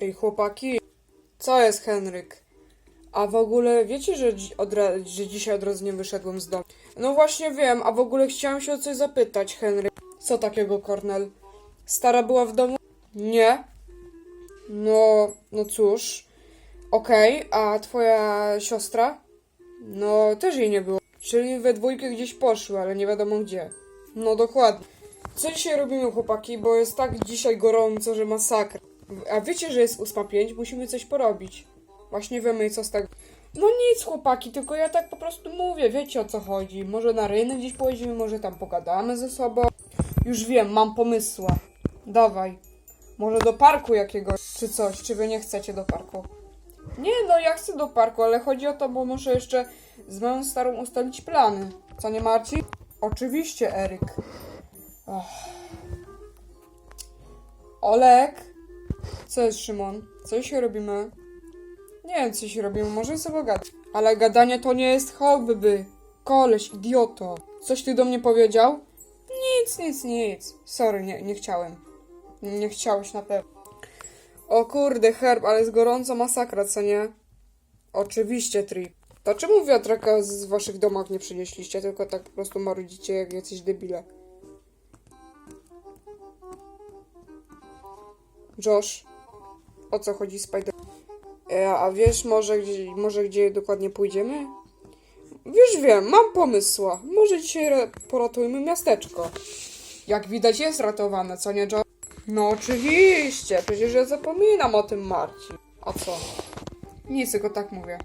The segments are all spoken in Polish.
Ej, chłopaki, co jest Henryk? A w ogóle wiecie, że, dzi- że dzisiaj od razu nie wyszedłem z domu? No właśnie wiem, a w ogóle chciałem się o coś zapytać, Henryk. Co takiego, Kornel? Stara była w domu? Nie. No, no cóż. Okej, a twoja siostra? No, też jej nie było. Czyli we dwójkę gdzieś poszły, ale nie wiadomo gdzie. No dokładnie. Co dzisiaj robimy, chłopaki? Bo jest tak dzisiaj gorąco, że masakra. A wiecie, że jest 8.05? Musimy coś porobić. Właśnie wiemy, co z tego. No nic, chłopaki, tylko ja tak po prostu mówię, wiecie o co chodzi. Może na rynek gdzieś pojedziemy, może tam pogadamy ze sobą. Już wiem, mam pomysła. Dawaj. Może do parku jakiegoś, czy coś, czy wy nie chcecie do parku? Nie, no ja chcę do parku, ale chodzi o to, bo muszę jeszcze z moją starą ustalić plany. Co nie, Marcin? Oczywiście, Eryk. Olek? Co jest, Szymon? Co się robimy? Nie wiem, co się robimy, może sobie gadać. Ale gadanie to nie jest hobby. Koleś, idioto. Coś ty do mnie powiedział? Nic, nic, nic. Sorry, nie, nie chciałem. Nie chciałeś na pewno. O kurde, Herb, ale jest gorąco masakra, co nie? Oczywiście, Tri. To czemu wiatraka z waszych domach nie przynieśliście, tylko tak po prostu marudzicie jak jacyś debile? Josh, o co chodzi Spider? E, a wiesz może gdzie, może gdzie dokładnie pójdziemy? Już wiem, mam pomysła. Może dzisiaj ra- poratujmy miasteczko. Jak widać jest ratowane, co nie, Josh? No oczywiście, przecież ja zapominam o tym, Marcin. A co? Nic, tylko tak mówię.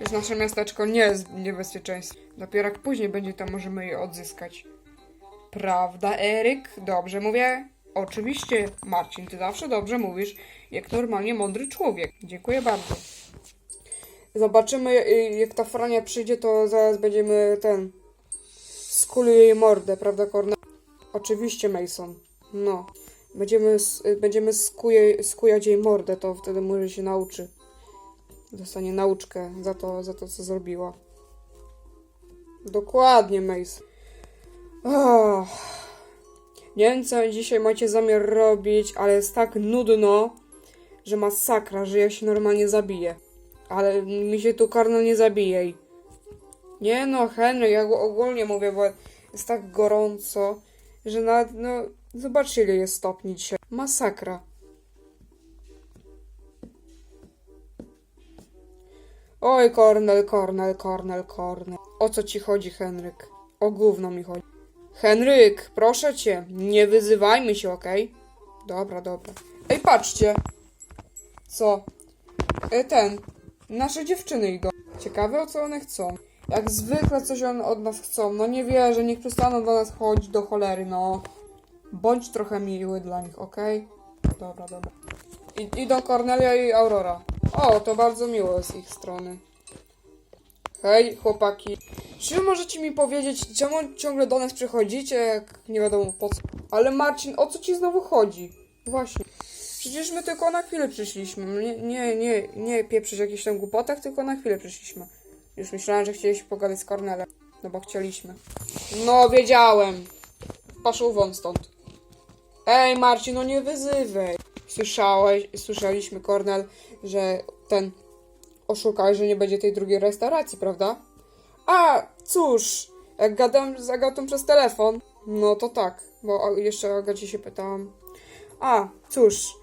Wiesz, nasze miasteczko nie jest w niebezpieczeństwie. Dopiero jak później będzie, to możemy je odzyskać. Prawda, Eryk? Dobrze mówię? Oczywiście, Marcin, ty zawsze dobrze mówisz, jak normalnie mądry człowiek. Dziękuję bardzo. Zobaczymy, y, jak ta Frania przyjdzie, to zaraz będziemy ten... Skuli jej mordę, prawda, Kornel? Oczywiście, Mason. No. Będziemy, y, będziemy skuje, skujać jej mordę, to wtedy może się nauczy. Dostanie nauczkę za to, za to co zrobiła. Dokładnie, Mason. Oh. Nie wiem, co dzisiaj macie zamiar robić, ale jest tak nudno, że masakra, że ja się normalnie zabiję. Ale mi się tu karno nie zabije. i- Nie no, Henry, ja ogólnie mówię, bo jest tak gorąco, że nawet, no, zobaczcie ile jest stopni dzisiaj. Masakra. Oj, Kornel, Kornel, Kornel, Kornel. O co ci chodzi, Henryk? O gówno mi chodzi. Henryk, proszę cię, nie wyzywajmy się, okej? Dobra, dobra. Ej, patrzcie. Co? E, ten. Nasze dziewczyny idą. Ciekawe, o co one chcą. Jak zwykle coś one od nas chcą. No nie wierzę, niech przestaną do nas chodzić do cholery, no. Bądź trochę miły dla nich, okej? Dobra, dobra. I, idą Cornelia i Aurora. O, to bardzo miło z ich strony. Hej, chłopaki. Czy możecie mi powiedzieć, czemu ciągle do nas przychodzicie, jak nie wiadomo po co? Ale Marcin, o co ci znowu chodzi? Właśnie. Przecież my tylko na chwilę przyszliśmy. Nie, nie, nie, nie pieprzyć jakichś tam głupotach, tylko na chwilę przyszliśmy. Już myślałem, że chcieliśmy pogadać z Cornelem. No bo chcieliśmy. No, wiedziałem. Paszł won stąd. Ej, Marcin, no nie wyzywaj. Słyszałeś, słyszeliśmy, Cornel, że ten oszukałeś, że nie będzie tej drugiej restauracji, prawda? A, cóż, jak gadam z Agatą przez telefon, no to tak, bo jeszcze o Agacie się pytałam. A, cóż,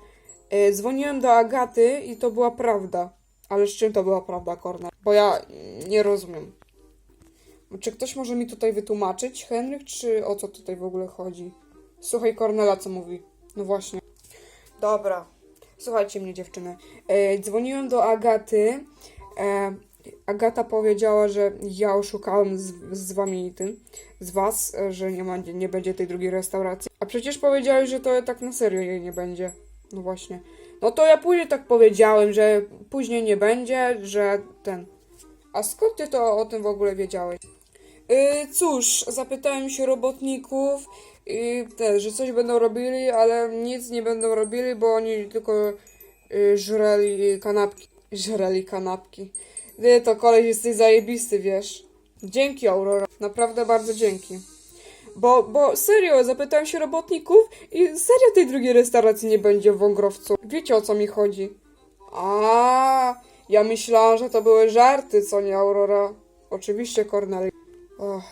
e, dzwoniłem do Agaty i to była prawda. Ale z czym to była prawda, Kornel? Bo ja mm, nie rozumiem. Czy ktoś może mi tutaj wytłumaczyć, Henryk, czy o co tutaj w ogóle chodzi? Słuchaj Kornela, co mówi. No właśnie. Dobra. Słuchajcie mnie, dziewczyny. E, dzwoniłem do Agaty. E, Agata powiedziała, że ja oszukałem z, z wami tym, z was, że nie, ma, nie będzie tej drugiej restauracji. A przecież powiedziałeś, że to tak na serio jej nie będzie. No właśnie. No to ja później tak powiedziałem, że później nie będzie, że ten. A skąd ty to o tym w ogóle wiedziałeś? Yy, cóż, zapytałem się robotników i też, że coś będą robili, ale nic nie będą robili, bo oni tylko yy, żreli kanapki. Żreli kanapki. Ty to koleś jesteś zajebisty, wiesz. Dzięki, Aurora. Naprawdę bardzo dzięki. Bo, bo serio, zapytałem się robotników i serio tej drugiej restauracji nie będzie w Wągrowcu. Wiecie o co mi chodzi? A, ja myślałam, że to były żarty, co nie, Aurora? Oczywiście, Cornel. Och.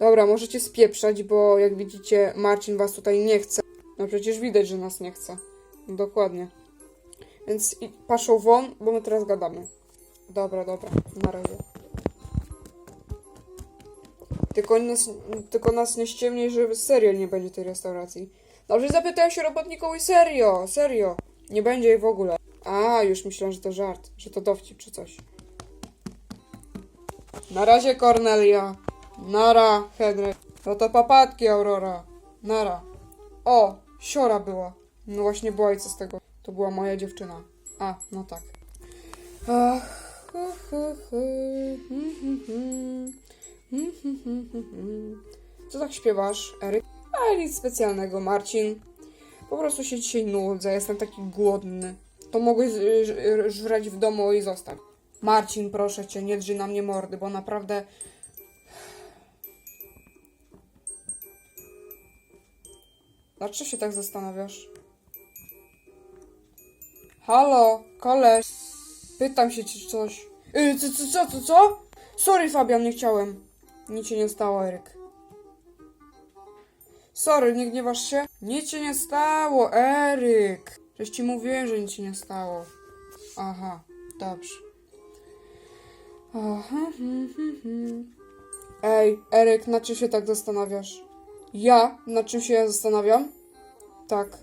Dobra, możecie spieprzać, bo jak widzicie, Marcin was tutaj nie chce. No przecież widać, że nas nie chce. Dokładnie. Więc paszą won, bo my teraz gadamy. Dobra, dobra, na razie. Tylko nas, tylko nas nie ściemniej, że serio nie będzie tej restauracji. Dobrze, zapytałem się robotników i serio, serio. Nie będzie jej w ogóle. A, już myślałem, że to żart, że to dowcip czy coś. Na razie, Cornelia. Nara, Henryk. No to papatki, Aurora. Nara. O, siora była. No właśnie była i co z tego? To była moja dziewczyna. A, no tak. Ach, Co tak śpiewasz, Eryk? A nic specjalnego, Marcin. Po prostu się dzisiaj nudzę, jestem taki głodny. To mogłeś żreć w domu i zostać. Marcin, proszę cię, nie drży na mnie mordy, bo naprawdę... Dlaczego się tak zastanawiasz? Halo, koleś. Pytam się czy coś. Yy, co, co, co, co? Sorry, Fabian, nie chciałem. Nic się nie stało, Eryk. Sorry, nie gniewasz się? Nic się nie stało, Eryk. Przecież ci mówiłem, że nic się nie stało. Aha, dobrze. Aha, hmm, hmm, hmm. Ej, Eryk, na czym się tak zastanawiasz? Ja? Na czym się ja zastanawiam? Tak.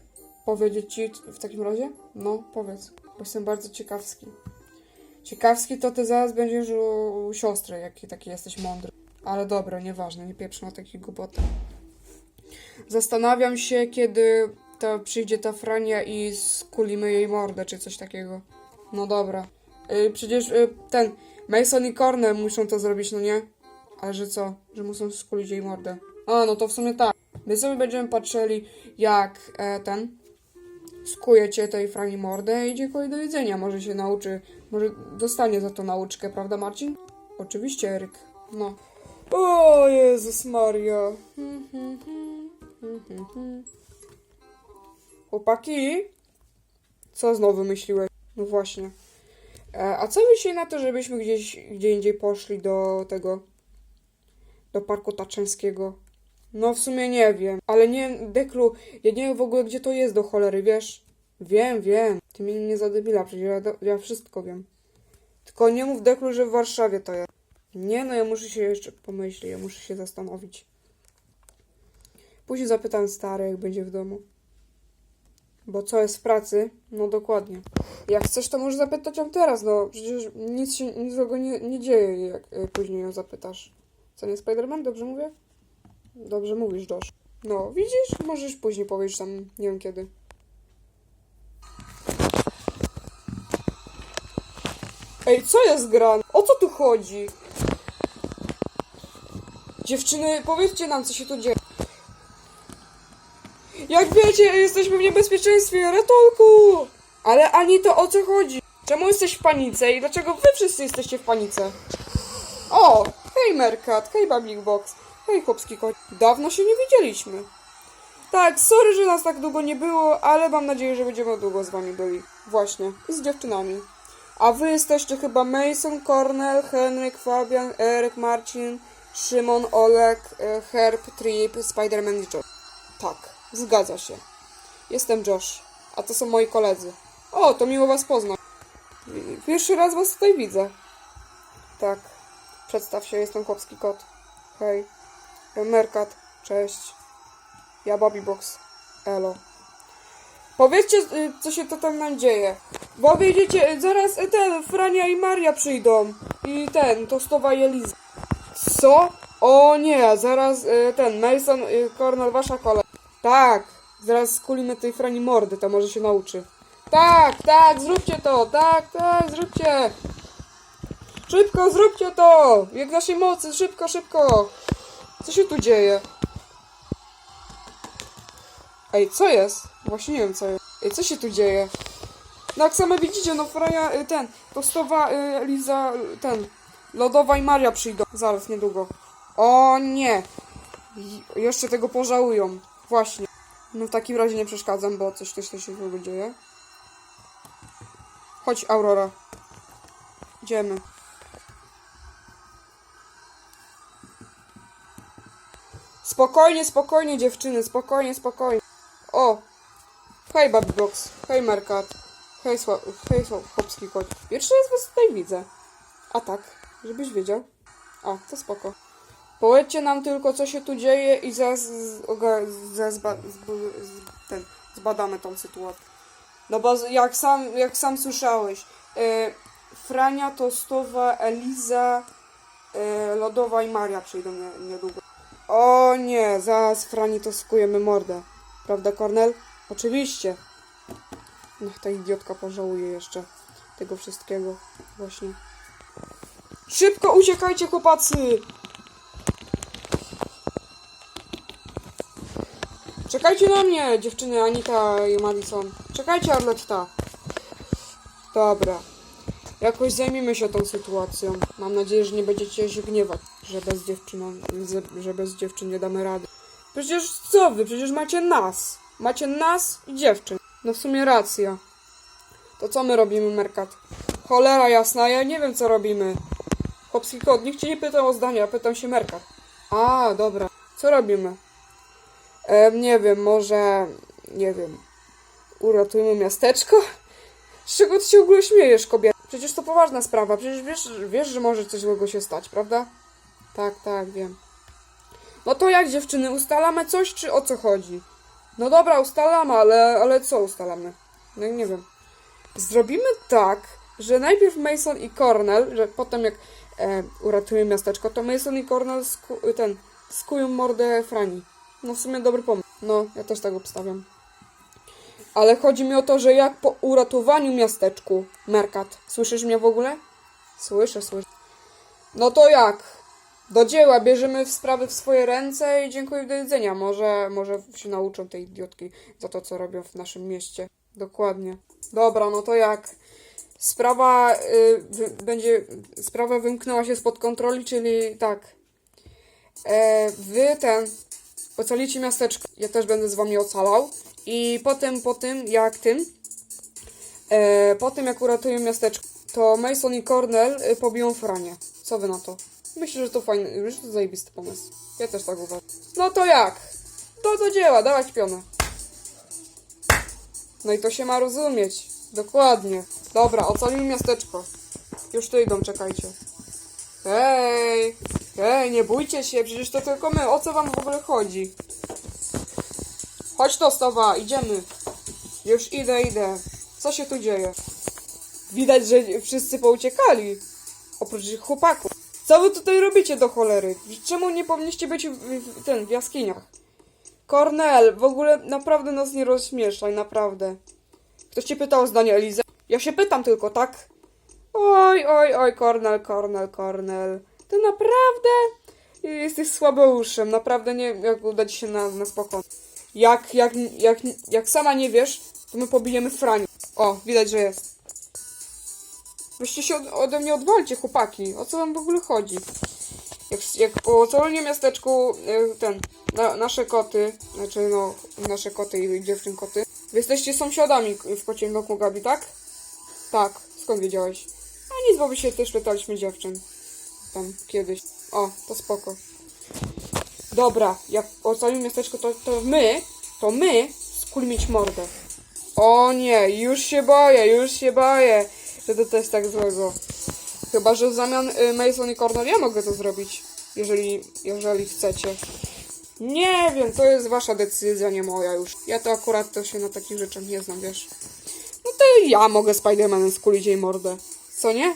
Powiedzieć ci w takim razie? No, powiedz. Bo jestem bardzo ciekawski. Ciekawski to ty zaraz będziesz u, siostry, jaki taki jesteś mądry. Ale dobra, nieważne, nie pieprzę na takich głupotach. Zastanawiam się, kiedy to przyjdzie ta Frania i skulimy jej mordę, czy coś takiego. No dobra. Y, przecież y, ten Mason i Cornell muszą to zrobić, no nie? Ale że co? Że muszą skulić jej mordę. A, no to w sumie tak. My sobie będziemy patrzyli, jak e, ten skuje cię tej Frani mordę i dziękuję do widzenia. Może się nauczy, może dostanie za to nauczkę, prawda Marcin? Oczywiście, Eryk. No. O Jezus Maria. Hmm, hmm, hmm. Chłopaki? Co znowu wymyśliłeś? No właśnie. E, a co myślicie na to, żebyśmy gdzieś, gdzie indziej poszli do tego, do Parku Taczeńskiego? No w sumie nie wiem, ale nie, Deklu, ja nie wiem w ogóle gdzie to jest do cholery, wiesz? Wiem, wiem, ty mnie nie zadebila, przecież ja, ja wszystko wiem. Tylko nie mów Deklu, że w Warszawie to jest. Nie no, ja muszę się jeszcze pomyśleć, ja muszę się zastanowić. Później zapytam stary, jak będzie w domu. Bo co jest w pracy? No dokładnie. Jak chcesz, to możesz zapytać ją teraz, no przecież nic się nic złego nie, nie dzieje, jak y, później ją zapytasz. Co nie Spider-Man? Dobrze mówię? Dobrze mówisz, Josh. No, widzisz? Możesz później powiedzieć tam, nie wiem kiedy. Ej, co jest grane? O co tu chodzi? Dziewczyny, powiedzcie nam, co się tu dzieje. Jak wiecie, jesteśmy w niebezpieczeństwie, ratunku! Ale ani to o co chodzi? Czemu jesteś w panice i dlaczego wy wszyscy jesteście w panice? O, hej Merkat, hej Bablik Box, hej chłopski kot. Dawno się nie widzieliśmy. Tak, sorry, że nas tak długo nie było, ale mam nadzieję, że będziemy długo z wami byli. Właśnie, i z dziewczynami. A wy jesteście chyba Mason, Cornel, Henryk, Fabian, Eryk, Marcin, Szymon, Olek, e, Herb, Trip, Spider-Man i Josh. Tak, zgadza się. Jestem Josh, a to są moi koledzy. O, to miło was poznać. Pierwszy raz was tutaj widzę. Tak. Przedstaw się, jestem chłopski kot. Hej. Merkat. Cześć. Ja Bobby Box. Elo. Powiedzcie, y, co się to tam nam dzieje. Bo widzicie, y, zaraz y, ten, Frania i Maria przyjdą. I ten, tostowa Eliza. Co? O nie, zaraz ten, Mason, Cornel, wasza kolej. Tak, zaraz skulimy tej Frani mordy, to może się nauczy. Tak, tak, zróbcie to, tak, tak, zróbcie. Szybko, zróbcie to! Jak naszej mocy, szybko, szybko! Co się tu dzieje? Ej, co jest? Właśnie nie wiem, co jest. Ej, co się tu dzieje? No jak same widzicie, no Freja, y, ten, tostowa y, Liza, y, ten, Lodowa i Maria przyjdą zaraz, niedługo. O nie! Jeszcze tego pożałują. Właśnie. No w takim razie nie przeszkadzam, bo coś też się złego dzieje. Chodź, Aurora. Idziemy. Spokojnie, spokojnie, dziewczyny, spokojnie, spokojnie. O! Hej, Babyblox. Hej, Merkat. Hej, sła... Hej, chłopski kot. Pierwszy raz was tutaj widzę. A tak, żebyś wiedział. O, to spoko. Powiedzcie nam tylko, co się tu dzieje i zaraz, zba, ten, zbadamy tą sytuację. No bo jak sam, jak sam słyszałeś, e, Frania, Tostowa, Eliza, e, Lodowa i Maria przyjdą nie, niedługo. O nie, zaraz Frani to skujemy mordę. Prawda, Kornel? Oczywiście. Niech ta idiotka pożałuje jeszcze tego wszystkiego. Właśnie. Szybko uciekajcie, chłopacy! Czekajcie na mnie, dziewczyny Anita i Madison. Czekajcie, Arletta. Dobra. Jakoś zajmiemy się tą sytuacją. Mam nadzieję, że nie będziecie się gniewać, że bez dziewczyn, że bez dziewczyn nie damy rady. Przecież co wy? Przecież macie nas. Macie nas i dziewczyn. No w sumie racja. To co my robimy, Merkat? Cholera jasna, ja nie wiem co robimy. Chłopski kot, nikt cię nie pytał o zdanie, ja pytam się Merkat. A, dobra. Co robimy? Em, nie wiem, może... Nie wiem. Uratujmy miasteczko? Z czego ty się w ogóle śmiejesz, kobieta? Przecież to poważna sprawa. Przecież wiesz, wiesz, że może coś złego się stać, prawda? Tak, tak, wiem. No to jak, dziewczyny, ustalamy coś, czy o co chodzi? No dobra, ustalamy, ale, ale co ustalamy? No nie wiem. Zrobimy tak, że najpierw Mason i Cornell, że potem jak e, miasteczko, to Mason i Cornell sku, ten, skują mordę Frani. No w sumie dobry pomysł. No, ja też tak obstawiam. Ale chodzi mi o to, że jak po uratowaniu miasteczku, Merkat, słyszysz mnie w ogóle? Słyszę, słyszę. No to jak? Do dzieła, bierzemy w sprawy w swoje ręce i dziękuję do widzenia. Może, może się nauczą tej idiotki za to, co robią w naszym mieście. Dokładnie. Dobra, no to jak? Sprawa y, będzie. Sprawa wymknęła się spod kontroli, czyli tak. E, wy ten. Ocalicie miasteczko. Ja też będę z wami ocalał. I potem, po tym, jak tym. E, po tym, jak uratuję miasteczko, to Mason i Cornell y, pobiją Franie. Co wy na to? Myślę, że to fajny, że to zajebisty pomysł. Ja też tak uważam. No to jak? Do, do dzieła, dawać pionę. No i to się ma rozumieć. Dokładnie. Dobra, ocalimy miasteczko. Już tu idą, czekajcie. Hej! Hej, nie bójcie się, przecież to tylko my. O co wam w ogóle chodzi? Chodź to, Stowa, idziemy. Już idę, idę. Co się tu dzieje? Widać, że wszyscy pouciekali. Oprócz chłopaków. Co wy tutaj robicie do cholery? Czemu nie powinniście być w, w, ten, w jaskiniach? Kornel, w ogóle naprawdę nas nie rozśmieszaj, naprawdę. Ktoś cię pytał o zdanie Elizy? Ja się pytam tylko, tak? Oj, oj, oj, Kornel, Kornel, Kornel. Ty naprawdę jesteś słabeuszem, naprawdę nie jak uda ci się na, na spokojnie. Jak, jak, jak, jak sama nie wiesz, to my pobijemy Franię. O, widać, że jest. Weźcie się od, ode mnie odwalcie, chłopaki. O co wam w ogóle chodzi? Jak, jak po ocalonie miasteczku e, ten, na, nasze koty, znaczy no, nasze koty i dziewczyn koty, wy jesteście sąsiadami w kociem bloku Gabi, tak? Tak, skąd wiedziałeś? A nic, bo my się też pytaliśmy dziewczyn. Tam kiedyś. O, to spoko. Dobra, jak ocalimy miasteczko, to, to my, to my skulmić mordę. O nie, już się boję, już się boję, że to też tak złego. Chyba, że w zamian y, Mason i Cornell ja mogę to zrobić, jeżeli, jeżeli chcecie. Nie wiem, to jest wasza decyzja, nie moja już. Ja to akurat to się na takich rzeczach nie znam, wiesz. No to ja mogę Spidermanem skulić jej mordę. Co nie?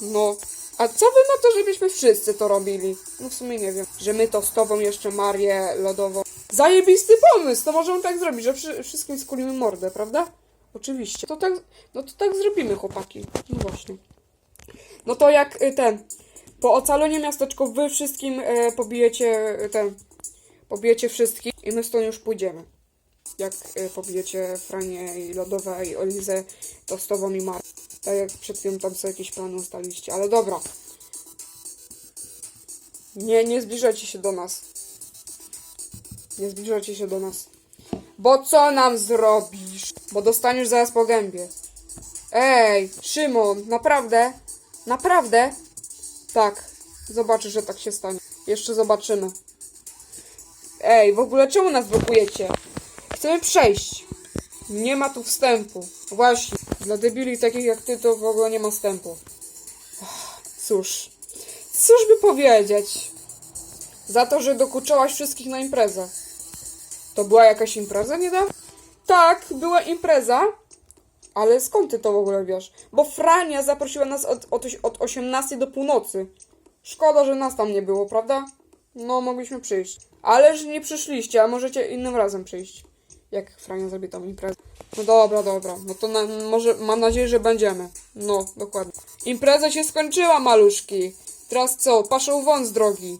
No. A co wy na to, żebyśmy wszyscy to robili? No w sumie nie wiem. Że my to z tobą jeszcze Marię lodową. Zajebisty pomysł! To możemy tak zrobić, że wszystkim skulimy mordę, prawda? Oczywiście. To tak, no to tak zrobimy, chłopaki. No właśnie. No to jak y, ten. Po ocaleniu miasteczko wy wszystkim e, pobijecie y, ten. Pobijecie wszystkich i my stąd już pójdziemy. Jak pobijecie Franie i Lodowe i Olizę, to z tobą i Mar. Tak jak przed chwilą tam sobie jakieś plany ustaliście, ale dobra. Nie, nie zbliżajcie się do nas. Nie zbliżajcie się do nas. Bo co nam zrobisz? Bo dostaniesz zaraz po gębie. Ej, Szymon, naprawdę? Naprawdę? Tak, zobaczysz, że tak się stanie. Jeszcze zobaczymy. Ej, w ogóle czemu nas blokujecie? Chcemy przejść. Nie ma tu wstępu. Właśnie, dla debili takich jak ty to w ogóle nie ma wstępu. Cóż, cóż by powiedzieć? Za to, że dokuczałaś wszystkich na imprezę. To była jakaś impreza niedawno? Tak, była impreza. Ale skąd ty to w ogóle wiesz? Bo Frania zaprosiła nas od, od, od 18 do północy. Szkoda, że nas tam nie było, prawda? No, mogliśmy przyjść. Ale że nie przyszliście, a możecie innym razem przyjść. Jak Frania zrobi tą imprezę. No dobra, dobra. No to na, może mam nadzieję, że będziemy. No, dokładnie. Impreza się skończyła, maluszki. Teraz co? Paszą z drogi.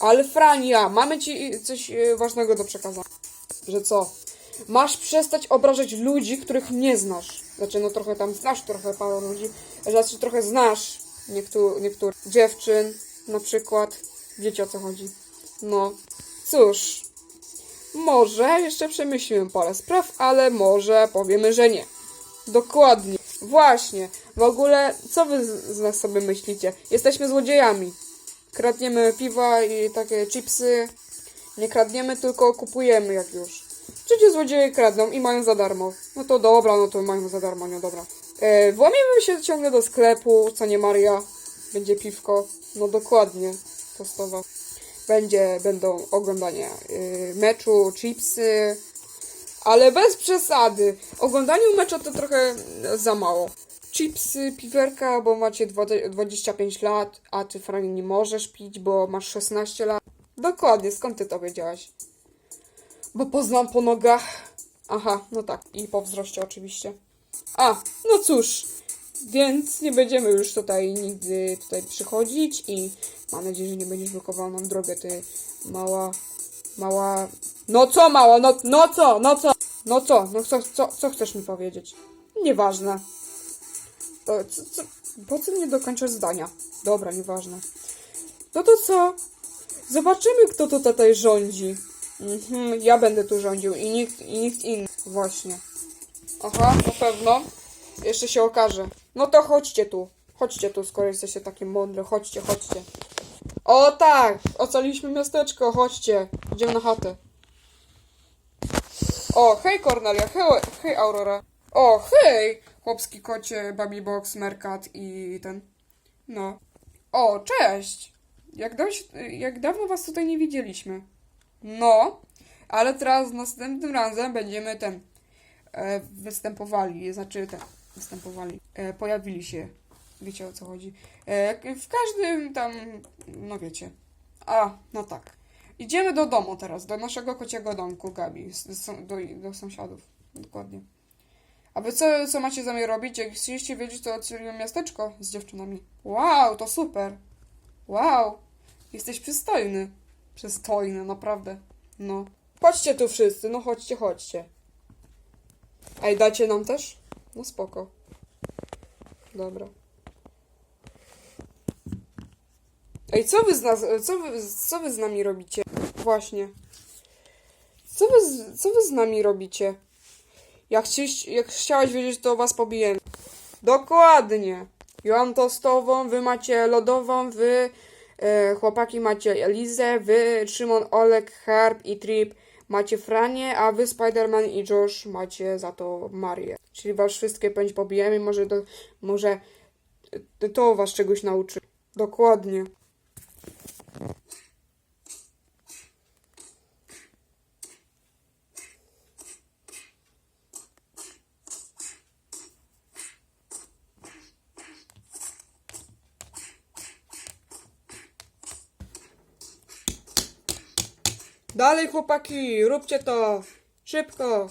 Ale Frania, mamy ci coś e, ważnego do przekazania. Że co? Masz przestać obrażać ludzi, których nie znasz. Znaczy, no trochę tam znasz trochę parę ludzi. Znaczy, trochę znasz niektórych niektórych dziewczyn, na przykład. Wiecie o co chodzi. No, cóż. Może jeszcze przemyślimy parę spraw, ale może powiemy, że nie. Dokładnie. Właśnie. W ogóle, co wy z nas sobie myślicie? Jesteśmy złodziejami. Kradniemy piwa i takie chipsy. Nie kradniemy, tylko kupujemy jak już. Przecież złodzieje kradną i mają za darmo. No to dobra, no to mają za darmo, nie dobra. E, włamimy się ciągle do sklepu, co nie Maria. Będzie piwko. No dokładnie. Tostowa. Będzie, będą oglądania y, meczu, chipsy. Ale bez przesady. Oglądaniu meczu to trochę za mało. Chipsy, piwerka, bo macie 20 25 lat, a ty Franie nie możesz pić, bo masz 16 lat. Dokładnie, skąd ty to wiedziałaś? Bo poznam po nogach. Aha, no tak. I po wzroście oczywiście. A, no cóż. Więc nie będziemy już tutaj nigdy tutaj przychodzić i mam nadzieję, że nie będziesz blokował nam drogę, ty mała, mała... No co mała, no, no co, no co, no co, no co, co, co chcesz mi powiedzieć? Nieważne. To, co, co, po co nie dokończysz zdania? Dobra, nieważne. No to co? Zobaczymy, kto tu tutaj rządzi. Mhm, ja będę tu rządził i nikt, i nikt inny. Właśnie. Aha, na pewno. Jeszcze się okaże. No to chodźcie tu. Chodźcie tu, skoro jesteście takie mądre. Chodźcie, chodźcie. O tak! Ocaliliśmy miasteczko, chodźcie. Idziemy na chatę. O, hej Cornelia, hej, hej Aurora. O, hej! Chłopski kocie, Baby Box, Mercat i ten. No. O, cześć! Jak, dość, jak dawno was tutaj nie widzieliśmy. No, ale teraz następnym razem będziemy ten e, występowali, znaczy ten występowali, e, pojawili się. Wiecie o co chodzi. E, w każdym tam, no wiecie. A, no tak. Idziemy do domu teraz, do naszego kociego domku, Gabi, do, do sąsiadów. Dokładnie. A wy co, co macie zamiar robić? Jak chcieliście wiedzieć, to odcieliłem miasteczko z dziewczynami. Wow, to super. Wow, jesteś przystojny. Przystojny, naprawdę. No. Chodźcie tu wszyscy, no chodźcie, chodźcie. Ej, dacie nam też? No spoko. Dobra. Ej, co wy z nas, co wy, co wy z nami robicie? Właśnie. Co wy, co wy z nami robicie? Jak, chcieliś, jak chciałaś wiedzieć, to was pobijemy. Dokładnie. Ja mam tostową, wy macie lodową, wy e, chłopaki macie Elizę, wy Szymon, Olek, Herb i Trip macie Franie, a wy Spiderman i Josh macie za to Marię. Czyli was wszystkie pędź pobijemy, może, do, może to was czegoś nauczy. Dokładnie. Dalej chłopaki, róbcie to! Szybko!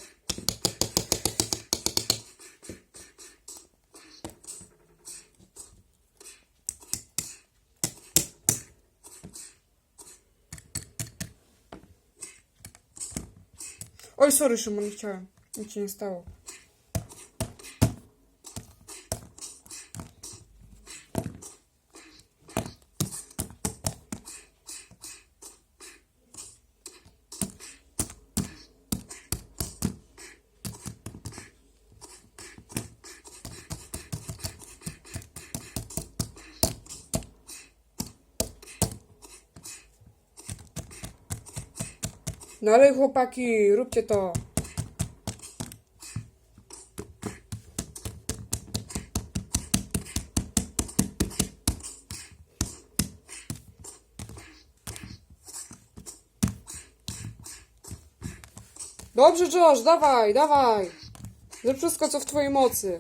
Oj, sorry Szymon, nie chciałem. Nic się nie stało. Dalej chłopaki, róbcie to. Dobrze, Josh, dawaj, dawaj. Zrób wszystko, co w twojej mocy.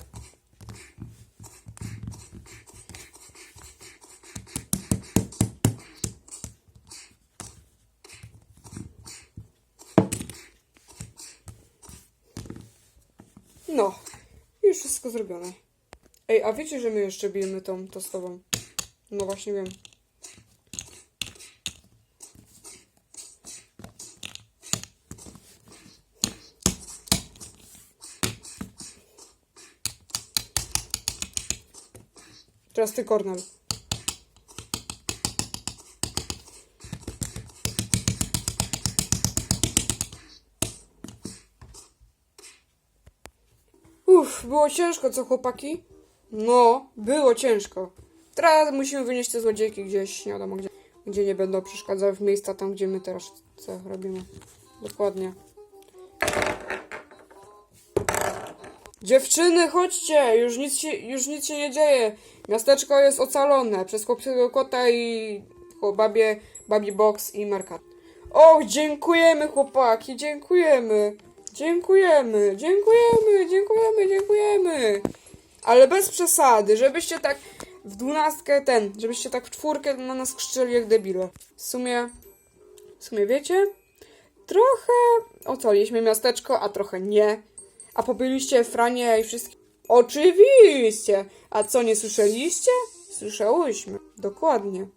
No, już wszystko zrobione. Ej, a wiecie, że my jeszcze bijemy tą tostową? No właśnie wiem. Teraz ty, Kornel. Uff, było ciężko, co chłopaki? No, było ciężko. Teraz musimy wynieść te złodziejki gdzieś, nie wiadomo gdzie, gdzie nie będą przeszkadzały w miejsca tam, gdzie my teraz co robimy. Dokładnie. Dziewczyny, chodźcie! Już nic, się, już nic się nie dzieje. Miasteczko jest ocalone przez chłopskiego kota i babie, babi box i markat. Och, dziękujemy chłopaki, dziękujemy. Dziękujemy, dziękujemy, dziękujemy, dziękujemy. Ale bez przesady, żebyście tak w dwunastkę ten, żebyście tak w czwórkę na nas krzyczeli jak debile. W sumie, w sumie wiecie, trochę ocaliliśmy miasteczko, a trochę nie. A pobiliście Franie i wszystkich? Oczywiście! A co, nie słyszeliście? Słyszałyśmy. Dokładnie.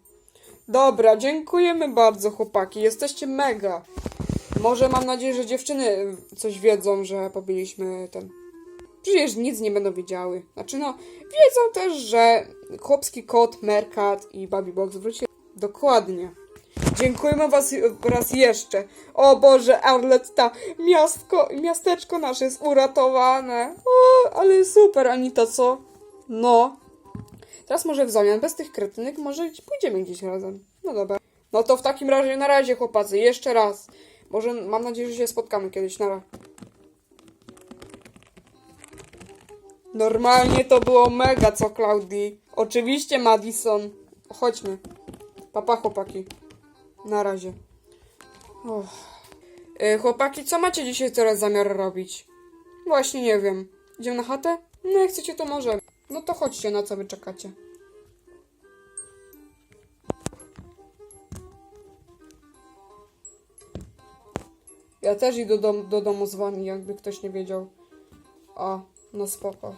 Dobra, dziękujemy bardzo, chłopaki. Jesteście mega. Może mam nadzieję, że dziewczyny coś wiedzą, że pobiliśmy ten. Przecież nic nie będą wiedziały. Znaczy, no, wiedzą też, że chłopski kot, Merkat i Baby Box wrócili. Dokładnie. Dziękujemy was raz jeszcze. O Boże, Arletta, miastko, miasteczko nasze jest uratowane. O, ale super, Anita, co? No. Teraz może w zamian, bez tych kretynek, może pójdziemy gdzieś razem. No dobra. No to w takim razie na razie, chłopacy, jeszcze raz. Może, mam nadzieję, że się spotkamy kiedyś, na razie. Normalnie to było mega, co, Klaudii? Oczywiście, Madison. Chodźmy. Papa, chłopaki. Na razie. E, chłopaki, co macie dzisiaj teraz zamiar robić? Właśnie nie wiem. Idziemy na chatę? No jak chcecie, to może. No to chodźcie, na co wy czekacie. Ja też idę do, do domu z wami, jakby ktoś nie wiedział. O, no spoko.